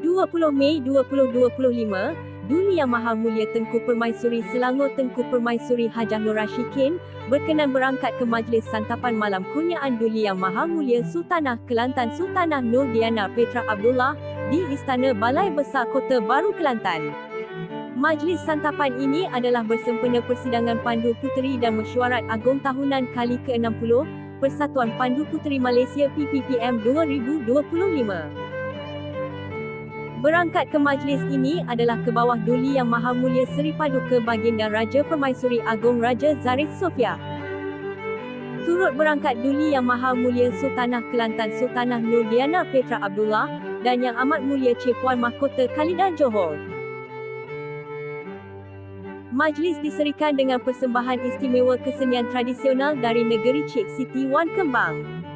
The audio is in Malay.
20 Mei 2025, Duli Yang Maha Mulia Tengku Permaisuri Selangor Tengku Permaisuri Hajah Nur Rashikin berkenan berangkat ke majlis santapan malam kurniaan Duli Yang Maha Mulia Sultanah Kelantan Sultanah Nur Diana Petra Abdullah di Istana Balai Besar Kota Baru Kelantan. Majlis santapan ini adalah bersempena persidangan Pandu Puteri dan Mesyuarat Agong Tahunan kali ke-60 Persatuan Pandu Puteri Malaysia PPPM 2025. Berangkat ke majlis ini adalah ke bawah Duli Yang Maha Mulia Seri Paduka Baginda Raja Permaisuri Agong Raja Zarif Sofia. Turut berangkat Duli Yang Maha Mulia Sultanah Kelantan Sultanah Nur Diana Petra Abdullah dan Yang Amat Mulia Cik Puan Mahkota Khalidah Johor. Majlis diserikan dengan persembahan istimewa kesenian tradisional dari negeri Cik Siti Wan Kembang.